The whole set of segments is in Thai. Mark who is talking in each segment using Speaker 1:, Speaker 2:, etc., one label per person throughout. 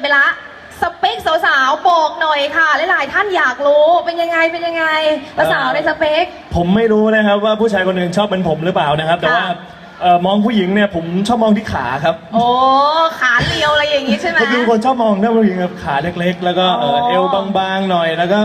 Speaker 1: ไปละสเปคสาวๆบอกหน่อยค่ะ หลายๆท่านอยากรู้เป็นยังไงเป็นยังไงสาวๆในสเปค
Speaker 2: ผมไม่รู้นะครับว่าผู้ชายคนอื่นชอบเป็นผมหรือเปล่านะครับ แต่ว่า
Speaker 1: ค่ะ
Speaker 2: เอ่อมองผู้หญิงเนี่ยผมชอบมองที่ขาครับ
Speaker 1: โอ้ขาเรียวอะไรอย่างงี้ใช่ไหม
Speaker 2: ผมเป็นคนชอบมองหน้าผู้หญิงแบบขาเล็กๆ แล้วก็เอ่อ
Speaker 1: อ๋อ
Speaker 2: เอวบางๆหน่อยแล้วก็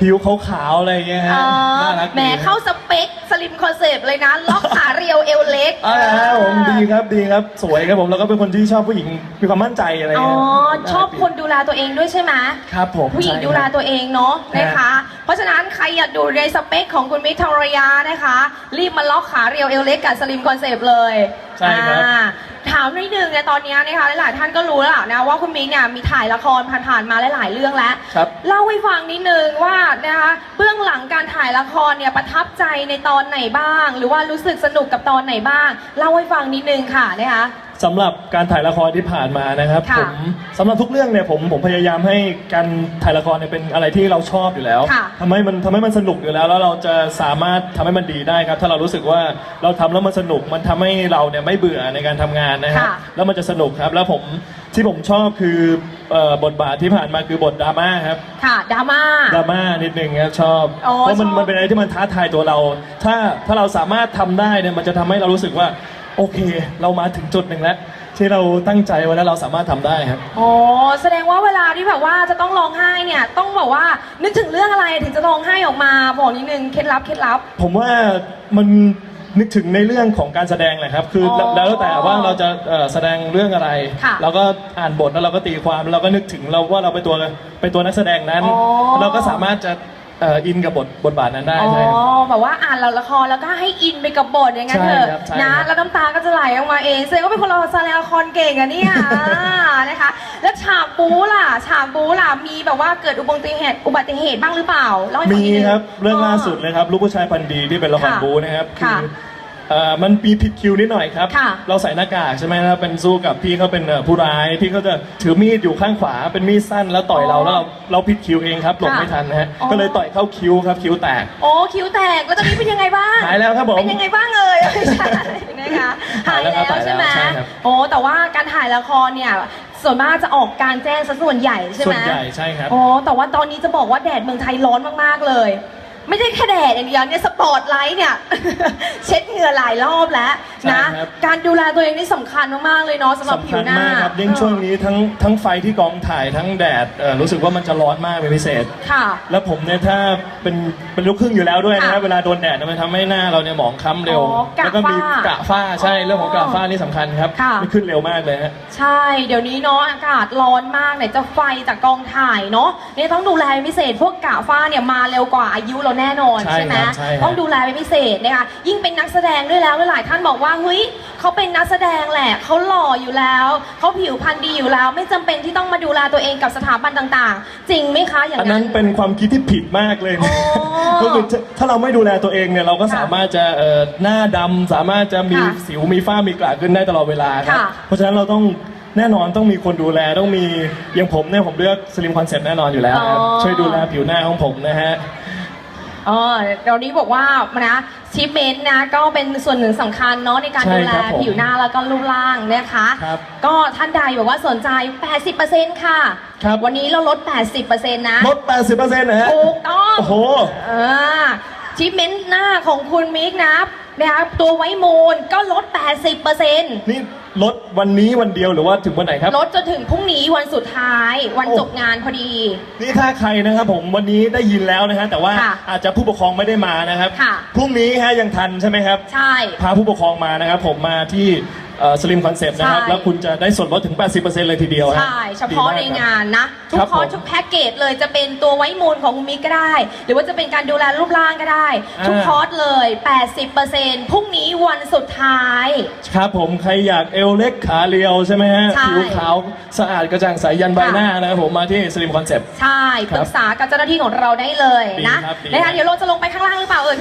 Speaker 2: ผิวขาวๆอะไรอย่างเงี้ยฮะ
Speaker 1: อ๋อ
Speaker 2: น่ารักดี
Speaker 1: แหมเข้าสเปคสลิมคอนเซปต์เลยนะ ล็อกขาเรียวเอวเล็ก
Speaker 2: อ่าผมดีครับดีครับ สวยครับผมแล้วก็เป็นคนที่ชอบผู้หญิงมีความมั่นใจอะไร
Speaker 1: อ๋อ
Speaker 2: เงี้ย
Speaker 1: ชอบคนดูแลตัวเองด้วยใช่ไหม
Speaker 2: ครับผม
Speaker 1: ผู้หญิง
Speaker 2: ใช่
Speaker 1: ดูแล
Speaker 2: ครับ
Speaker 1: ตัวเองเนาะ
Speaker 2: ฮะ
Speaker 1: นะคะ เพราะฉะนั้นใครอยากดูในสเปคของคุณมิกทองระยานะคะ รีบมาล็อกขาเรียวเอวเล็กกับสลิมคอนเซปต์เลย
Speaker 2: ใช่ครับ
Speaker 1: อ่า ถามนิดนึงในตอนนี้นะคะหลายๆท่านก็รู้แล้วล่ะนะว่าคุณมิกเนี่ยมีถ่ายละครผ่านๆมาหลายๆเรื่องแล้ว
Speaker 2: ครับ
Speaker 1: เล่าให้ฟังนิดนึงว่านะคะเบื้องหลังการถ่ายละครเนี่ยประทับใจในตอนไหนบ้าง หรือว่ารู้สึกสนุกกับตอนไหนบ้าง เล่าให้ฟังนิดนึงค่ะนะคะ
Speaker 2: สำหรับการถ่ายละครที่ผ่านมานะครับ
Speaker 1: ค่ะ
Speaker 2: ผมสำหรับทุกเรื่องเนี่ยผมผมพยายามให้การถ่ายละครเนี่ยเป็นอะไรที่เราชอบอยู่แล้ว
Speaker 1: ค่ะ
Speaker 2: ทำให้มันทำให้มันสนุกอยู่แล้ว แล้วเราจะสามารถทำให้มันดีได้ครับ ถ้าเรารู้สึกว่าเราทำแล้วมันสนุกมันทำให้เราเนี่ยไม่เบื่อในการทำงานนะฮะ
Speaker 1: ค่ะ
Speaker 2: แล้วมันจะสนุกครับแล้วผมที่ผมชอบคือเอ่อบทบาทที่ผ่านมาคือบทดราม่าครับ
Speaker 1: ค่ะดราม่า
Speaker 2: ดราม่านิดนึงครับชอบ
Speaker 1: อ๋อ
Speaker 2: เพราะมัน
Speaker 1: ชอบ
Speaker 2: มันเป็นอะไรที่มันท้าทายตัวเรา ถ้าถ้าเราสามารถทำได้เนี่ยมันจะทำให้เรารู้สึกว่า โอเค เรามาถึงจุดหนึ่งแล้ว ที่เราตั้งใจไว้แล้วเราสามารถทำได้ครับ
Speaker 1: อ๋อแสดงว่าเวลาที่แบบว่าจะต้องร้องไห้เนี่ย ต้องบอกว่านึกถึงเรื่องอะไรถึงจะร้องไห้ออกมา บอกนิดนึงเคล็ดลับเคล็ดลับ
Speaker 2: ผมว่ามันนึกถึงในเรื่องของการแสดงแหละครับ คืออ
Speaker 1: อ
Speaker 2: แล้วแต่ว่าเราจะเอ่อแสดงเรื่องอะไร
Speaker 1: ค่ะ
Speaker 2: เราก็อ่านบทแล้วเราก็ตีความแล้วเราก็นึกถึงเราว่าเราเป็นตัวเป็นตัวนักแสดงนั้น
Speaker 1: อ๋อ
Speaker 2: เราก็สามารถจะ เอ่ออินกับบทบทบาทนั้นได้
Speaker 1: อ๋อ
Speaker 2: ใช่ครับ
Speaker 1: แบบว่าอ่านละครแล้วก็ให้อินไปกับบทอย่างนั้น
Speaker 2: ใช่
Speaker 1: เถอะ
Speaker 2: ครับใช่
Speaker 1: นะครับแล้วน้ำตาก็จะไหลออกมาเองแสดงว่าเป็นคนเราแสดงละครเก่งอะเนี่ยอ่านะคะ แล้วฉากบู๊ล่ะฉากบู๊ล่ะมีแบบว่าเกิดอุบัติเหตุอุบัติเหตุบ้างหรือเปล่าเล่าให้ฟัง
Speaker 2: มี
Speaker 1: นิดนึง
Speaker 2: ครับเรื่องล่าสุดเลยครับลูกผู้ชายพันธุ์ดีที่เป็นละคร
Speaker 1: ค่ะ
Speaker 2: บูนะครับ
Speaker 1: ค่ะ
Speaker 2: เอ่อมันมีผิดคิวนิดหน่อยครับ
Speaker 1: ค่ะ
Speaker 2: เราใส่หน้ากากใช่ไหมครับเป็นสู้กับพี่เขาเป็นเอ่อผู้ร้ายพี่เขาจะถือมีดอยู่ข้างขวาเป็นมีดสั้นแล้วต่อยเรา
Speaker 1: อ๋อ
Speaker 2: แล้วเราเราผิดคิวเองครับหลบ
Speaker 1: ค่ะ
Speaker 2: ไม่ทันนะฮะ
Speaker 1: อ๋อ
Speaker 2: ก็เลยต่อยเข้าคิ้วครับคิ้วแตก
Speaker 1: โอ้คิ้วแตกแล้วตอนนี้เป็นยังไงบ้าง
Speaker 2: หายแล้วครับผม
Speaker 1: เป็นยังไงบ้างเอ่ยไม่ใช่นะคะหา
Speaker 2: หายยแล้
Speaker 1: แล้ว
Speaker 2: วครับ
Speaker 1: ใช่ไหม
Speaker 2: หายแล้วใช่ครับ
Speaker 1: โอ้แต่ว่าการถ่ายละครเนี่ยส่วนมากจะออกกลารแจ้งซะส่วนใหญ่ใช่ไหม
Speaker 2: ส่วนใหญ่ใช่ครับ
Speaker 1: โอ้แต่ว่าตอนนี้จะบอกว่าแดดเมืองไทยร้อนมากๆเลย ไม่ใช่แค่แดดอย่างเดียวเนี่ยสปอตไลท์เนี่ย เช็ดเหงื่อหลายรอบแล้วนะ
Speaker 2: ใช่ครับ
Speaker 1: การดูแลตัวเองนี่สำคัญมากๆเลยเนาะสำหรับผิ
Speaker 2: สำคั
Speaker 1: ว
Speaker 2: ญ
Speaker 1: หน้ามา
Speaker 2: กครับยิ่งช่วงนี้ทั้งทั้งไฟที่กองถ่ายทั้งแดดเอ่อรู้สึกว่ามันจะร้อนมากเป็นพิเศษ
Speaker 1: ค่ะ
Speaker 2: แล้วผมเนี่ยถ้าเป็นเป็นลูกครึ่งอยู่แล้วด้วยนะ
Speaker 1: ค่ะ
Speaker 2: เวลาโดนแดดเนี่ยมันทำให้หน้าเราเนี่ยหมองคล้ำเร็ว
Speaker 1: อ๋อกะ
Speaker 2: แล้วก็มี
Speaker 1: ฝ้าก
Speaker 2: ระฝ้าใช่
Speaker 1: อ๋อ
Speaker 2: เรื่องของกระฝ้านี่สำคัญครับ
Speaker 1: ค่ะ
Speaker 2: มันขึ้นเร็วมากเลยฮะ
Speaker 1: ใช่ เดี๋ยวนี้เนาะอากาศร้อนมากไหนจะไฟจากกองถ่ายเนาะเนี่ยต้องดูแลเป็นพิเศษพวกกะฟ้าเนี่ยมาเร็วกว่าอายุเราแน่นอน
Speaker 2: ใช่
Speaker 1: ไหม
Speaker 2: ครับใช่ครับ
Speaker 1: ต้องดูแลเป็นพิเศษนะคะยิ่งเป็นนักแสดงด้วยแล้วหลายๆท่านบอกว่าเฮ้ยเขาเป็นนักแสดงแหละเขาหล่ออยู่แล้วเขาผิวพรรณดีอยู่แล้ว ไม่จำเป็นที่ต้องมาดูแลตัวเองกับสถาบันต่าง ๆ จริงไหมคะอย่าง
Speaker 2: อัน
Speaker 1: นั้
Speaker 2: นั้น นเป็นความคิดที่ผิดมากเลย
Speaker 1: อ๋
Speaker 2: นะ
Speaker 1: อ
Speaker 2: ก็คือถ้าถ้าเราไม่ดูแลตัวเองเนี่ยเราก็
Speaker 1: ค่ะ
Speaker 2: สามารถจะเอ่อหน้าดำสามารถจะมี
Speaker 1: ค่ะ
Speaker 2: สิวมีฝ้ามีกระขึ้นได้ตลอดเวลาครับ
Speaker 1: ค่ะ
Speaker 2: เพราะฉะนั้นเราต้องแน่นอนต้องมีคนดูแลต้องมีอย่างผมเนี่ยผมเลือกสลิมคอนเซ็ปต์แน่นอนอยู่แล้วครับ
Speaker 1: อ๋อ
Speaker 2: ช่วยดูแลผิวหน้าของผมนะฮะ
Speaker 1: อ๋อเดี๋ยวนี้บอกว่านะชิปเมนต์นะก็เป็นส่วนหนึ่งสำคัญเนาะในการ
Speaker 2: ใช่
Speaker 1: ดูแล
Speaker 2: ครับผม
Speaker 1: ผิวหน้าแล้วก็รูปร่างนะคะ
Speaker 2: ครับ
Speaker 1: ก็ท่านใดบอกว่าสนใจ 80%ค่ะ
Speaker 2: ครับ
Speaker 1: วันนี้เราลด 80%นะ
Speaker 2: ลด 80%นะฮะ
Speaker 1: ถูกต้อง
Speaker 2: โอ้โห
Speaker 1: เออชิปเมนต์หน้าของคุณมิกนะ นะคะตัวไว้มูลก็ลด 80%
Speaker 2: นี่ลดวันนี้วันเดียวหรือว่าถึงวันไหนครับ
Speaker 1: ลดจนถึงพรุ่งนี้วันสุดท้าย วัน
Speaker 2: โอ้
Speaker 1: จบงานพอดี
Speaker 2: นี่ถ้าใครนะครับผมวันนี้ได้ยินแล้วนะฮะแต่ว่า
Speaker 1: ค่ะ
Speaker 2: อาจจะผู้ปกครองไม่ได้มานะครับ
Speaker 1: ค่ะ
Speaker 2: พรุ่งนี้ฮะยังทันใช่ไหมครับ
Speaker 1: ใช่
Speaker 2: พาผู้ปกครองมานะครับผมมาที่ สลิมคอนเซปต์นะครับ
Speaker 1: ใช่
Speaker 2: แล้วคุณจะได้ส่วนลดถึง 80%เลยทีเดียวฮะ
Speaker 1: ใช่เฉพาะ
Speaker 2: ดีมก
Speaker 1: ใน
Speaker 2: ครับ
Speaker 1: งานนะ ทุก
Speaker 2: ครับ
Speaker 1: คอร์ส
Speaker 2: ผม
Speaker 1: ทุกแพ็กเกจเลยจะเป็นตัวไว้มูลของคุณมิกก็ได้ หรือว่าจะเป็นการดูแลรูปร่างก็ได้
Speaker 2: อ่า
Speaker 1: ทุกคอร์สเลย 80%พรุ่งนี้วันสุดท้าย
Speaker 2: ครับผมใครอยากเอวเล็กขาเรียวใช่ไหมฮะ
Speaker 1: ใช่
Speaker 2: ผิวขาวสะอาดกระจ่างใสยันใบหน้านะครับผมมาที่สลิมคอนเซปต์
Speaker 1: ใช่
Speaker 2: ครับ
Speaker 1: ปรึกษากับเจ้าหน้าที่ของเราได้เลยนะ
Speaker 2: ดีครับดี
Speaker 1: นะคะเดี๋ยวเราจะลงไปข้างล่างหรือเปล่าเอ่ย